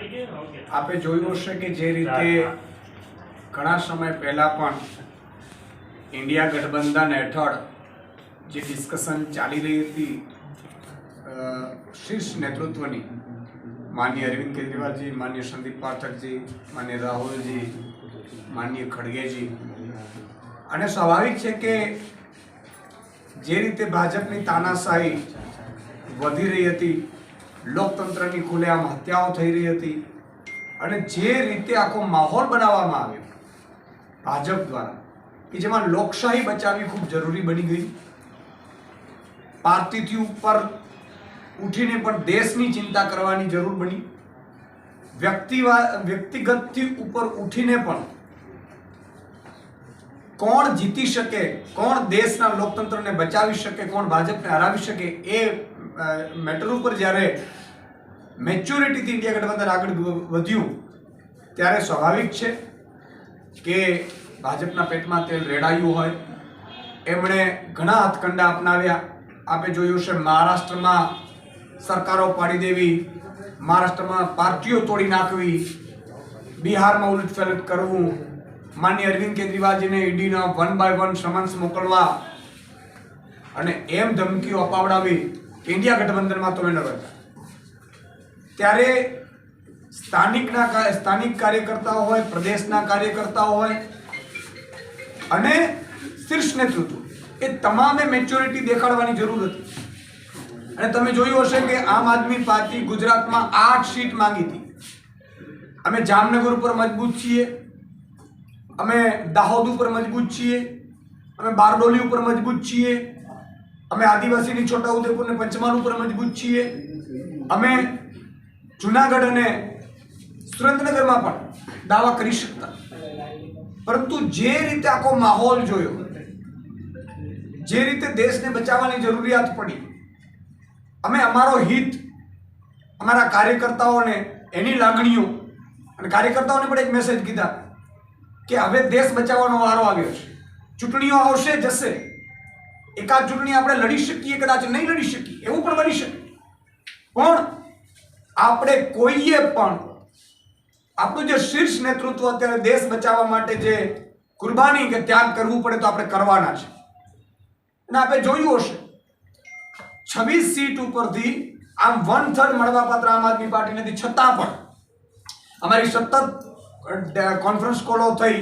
આપે જોયું હશે કે જે રીતે ઘણા સમય પહેલા પણ ઇન્ડિયા ગઠબંધન હેઠળ જે ડિસ્કશન ચાલી રહી હતી શીર્ષ નેતૃત્વની, માનનીય અરવિંદ કેજરીવાલજી માન્ય સંદીપ પાઠકજી માન્ય રાહુલજી માન્ય ખડગેજી. અને સ્વાભાવિક છે કે જે રીતે ભાજપની તાનાશાહી વધી રહી હતી લોકતંત્રની ખુલ્લેઆમ હત્યાઓ થઈ રહી હતી. અને જે રીતે આખો માહોલ બનાવવામાં આવ્યો, ભાજપ દ્વારા, કે જેમાં લોકશાહી બચાવવી ખૂબ જરૂરી બની ગઈ પાર્ટીથી ઉપર ઉઠીને પણ દેશની ચિંતા કરવાની જરૂર બની. વ્યક્તિવા, વ્યક્તિગતથી ઉપર ઉઠીને પણ કોણ જીતી શકે, કોણ દેશના લોકતંત્રને બચાવી શકે, કોણ ભાજપને હરાવી શકે, એ મેટર ઉપર જ્યારે મેચ્યોરિટીથી ઇન્ડિયા ગઠબંધન આગળ વધ્યું, ત્યારે સ્વાભાવિક છે કે ભાજપના પેટમાં તેલ રેડાયું હોય. એમણે ઘણા હાથકંડા અપનાવ્યા. આપે જોયું છે મહારાષ્ટ્રમાં સરકારો પાડી દેવી, મહારાષ્ટ્રમાં પાર્ટીઓ તોડી નાખવી, બિહારમાં ઉલટફેલટ કરવું, માન્ય અરવિંદ કેજરીવાલજીને ઈડીના વન બાય વન સમન્સ મોકલવા અને એમ ધમકીઓ અપાવડાવી. ઇન્ડિયા ગઠબંધનમાં તમે ન રહેતા ત્યારે સ્થાનિકના સ્થાનિક કાર્યકર્તાઓ હોય, પ્રદેશના કાર્યકર્તાઓ હોય, અને શીર્ષ નેતૃત્વ. એ તમામે મેચ્યોરિટી દેખાડવાની જરૂર હતી. અને તમે જોયું હશે કે આમ આદમી પાર્ટી ગુજરાતમાં આઠ સીટ માંગી હતી. અમે જામનગર ઉપર મજબૂત છીએ. અમે દાહોદ ઉપર મજબૂત છીએ. અમે બારડોલી ઉપર મજબૂત છીએ. અમે આદિવાસીની છોટાઉદેપુર અને પંચમહાલ ઉપર મજબૂત છીએ. અમે જુનાગઢ અને સુરેન્દ્રનગરમાં પણ દાવા કરી શકતા. પરંતુ જે રીતે આખો માહોલ જોયો, જે રીતે દેશને બચાવવાની જરૂરિયાત પડી, અમે અમારો હિત, અમારા કાર્યકર્તાઓને એની લાગણીઓ અને કાર્યકર્તાઓને પણ એક મેસેજ કીધા કે હવે દેશ બચાવવાનો વારો આવ્યો છે. ચૂંટણીઓ આવશે, જશે. એકાદ ચૂંટણી આપણે લડી શકીએ, કદાચ નહીં લડી શકીએ, એવું પણ બની શકે. પણ આપણે કોઈએ પણ આપણું જે શીર્ષ નેતૃત્વ અત્યારે દેશ બચાવવા માટે જે કુરબાની કે ત્યાગ કરવું પડે તો આપણે કરવાના છે. અને આપણે જોયું હશે, છવ્વીસ સીટ ઉપરથી આમ વન થર્ડ મળવાપાત્ર આમ આદમી પાર્ટી નથી છતાં પણ અમારી સતત કોન્ફરન્સ કોલો થઈ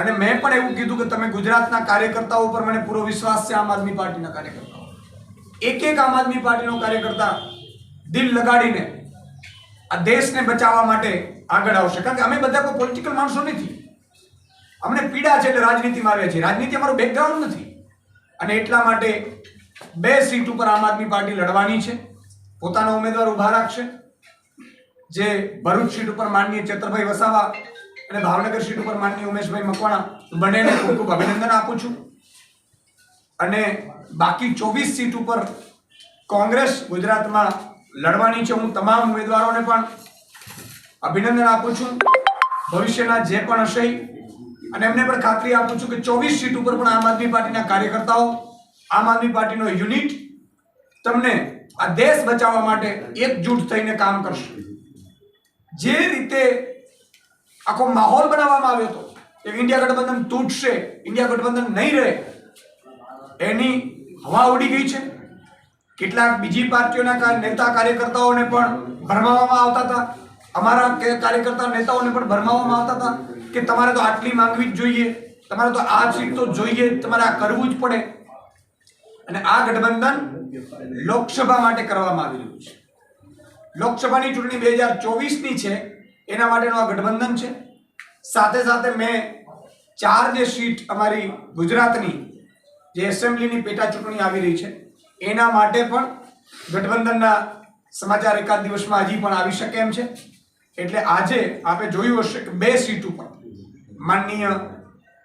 અને મેં પણ એવું કીધું કે તમે ગુજરાતના કાર્યકર્તાઓ ઉપર મને પૂરો વિશ્વાસ છે આમ આદમી પાર્ટીના કાર્યકર્તાઓ એક એક આમ આદમી પાર્ટીનો કાર્યકર્તા દિલ લગાડીને આ દેશને બચાવવા માટે આગળ આવશે. કારણ કે અમે બધા કોઈ પોલિટિકલ માણસો નથી. અમને પીડા છે એટલે રાજનીતિમાં આવ્યા છીએ રાજનીતિ અમારું બેકગ્રાઉન્ડ નથી. અને એટલા માટે બે સીટ ઉપર આમ આદમી પાર્ટી લડવાની છે. પોતાનો ઉમેદવાર ઊભા રાખશે. જે ભરૂચ સીટ ઉપર માનનીય ચેતરભાઈ વસાવા અને ભાવનગર સીટ ઉપર માનની ઉમેશભાઈ મકવાણા બંનેને ખૂબ ખૂબ અભિનંદન આપું છું. અને બાકી ચોવીસ સીટ ઉપર કોંગ્રેસ ગુજરાતમાં લડવાની છે. હું તમામ ઉમેદવારોને પણ અભિનંદન આપું છું. ભવિષ્યના જે પણ હશે અને એમને પણ ખાતરી આપું છું કે ચોવીસ સીટ ઉપર પણ આમ આદમી પાર્ટીના કાર્યકર્તાઓ, આમ આદમી પાર્ટીનો યુનિટ તમને આ દેશ બચાવવા માટે એકજૂટ થઈને કામ કરશે. જે રીતે આખો માહોલ બનાવવામાં આવ્યો હતો કે ઇન્ડિયા ગઠબંધન તૂટશે, ઇન્ડિયા ગઠબંધન નહીં રહે. એની હવા ઉડી ગઈ છે. કેટલાક બીજી પાર્ટીઓના નેતા કાર્યકર્તાઓને પણ ભરમાવવામાં આવતા હતા. અમારા કાર્યકર્તા નેતાઓને પણ ભરમાવવામાં આવતા હતા કે તમારે તો આટલી માંગવી જ જોઈએ. તમારે તો આ સીટ તો જોઈએ, તમારે આ કરવું જ પડે. અને આ ગઠબંધન લોકસભા માટે કરવામાં આવી રહ્યું છે. લોકસભાની ચૂંટણી બે હજાર ચોવીસની છે. એના માટેનું આ ગઠબંધન છે. સાથે સાથે મેં ચાર જે સીટ અમારી ગુજરાતની, જે એસેમ્બલીની પેટા ચૂંટણી આવી રહી છે, એના માટે પણ ગઠબંધનના સમાચાર એકાદ દિવસમાં હજી પણ આવી શકે એમ છે. એટલે આજે આપણે જોયું હશે કે બે સીટ ઉપર માનનીય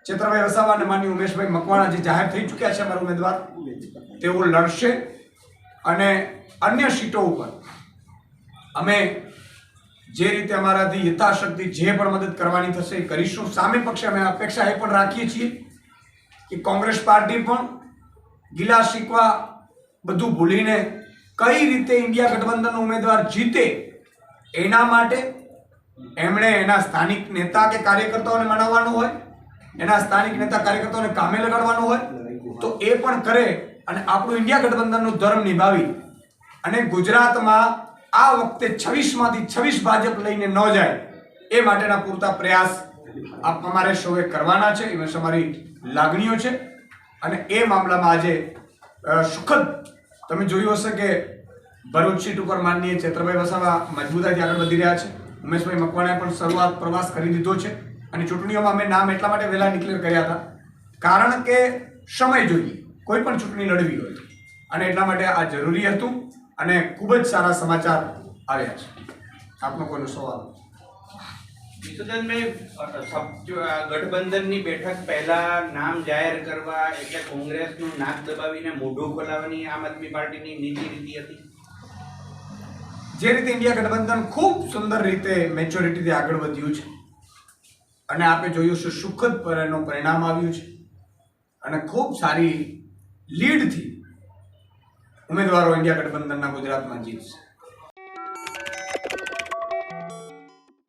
ચેતરભાઈ વસાવા અને માનનીય ઉમેશભાઈ મકવાણા જે જાહેર થઈ ચૂક્યા છે અમારા ઉમેદવાર, તેઓ લડશે. અને અન્ય સીટો ઉપર અમે જે રીતે અમારાથી યથાશક્તિ જે પણ મદદ કરવાની થશે એ કરીશું. સામે પક્ષે અમે અપેક્ષા એ પણ રાખીએ છીએ કે કોંગ્રેસ પાર્ટી પણ ગિલા શીખવા બધું ભૂલીને કઈ રીતે ઇન્ડિયા ગઠબંધનનો ઉમેદવાર જીતે એના માટે એમણે એના સ્થાનિક નેતા કે કાર્યકર્તાઓને મનાવવાનું હોય, એના સ્થાનિક નેતા કાર્યકર્તાઓને કામે લગાડવાનું હોય, તો એ પણ કરે અને આપણું ઇન્ડિયા ગઠબંધનનું ધર્મ નિભાવી અને ગુજરાતમાં આ વખતે છવ્વીસમાંથી છવ્વીસ ભાજપ લઈને ન જાય, એ માટેના પૂરતા પ્રયાસ અમારે સૌએ કરવાના છે. એ અમારી લાગણીઓ છે. અને એ મામલામાં આજે સુખદ, તમે જોયું હશે કે ભરૂચ સીટ ઉપર માનનીય ચેત્રભાઈ વસાવા મજબૂતાઈથી આગળ વધી રહ્યા છે. ઉમેશભાઈ મકવાણાએ પણ શરૂઆત પ્રવાસ કરી દીધો છે. અને ચૂંટણીઓમાં અમે નામ એટલા માટે વહેલા ડિક્લેર કર્યા હતા, કારણ કે સમય જોઈએ. કોઈ પણ ચૂંટણી લડવી હોય. અને એટલા માટે આ જરૂરી હતું. અને ખૂબ જ સારા સમાચાર આવ્યા છે. આપનો કોઈનો સવાલ? ગઠબંધનની બેઠક પહેલા નામ જાહેર કરવા એટલે કોંગ્રેસનું નાક દબાવીને મોઢું ખોલાવવાની આમ આદમી પાર્ટીની નીતિ રીતિ હતી? જે રીતે ઇન્ડિયા ગઠબંધન ખૂબ સુંદર રીતે મેચ્યોરિટીથી આગળ વધ્યું છે અને આપણે જોયું છે સુખદ પર એનું પરિણામ આવ્યું છે અને ખૂબ સારી લીડથી ઉમેદવારો ઇન્ડિયા ગઠબંધનના ગુજરાતમાં જીતશે.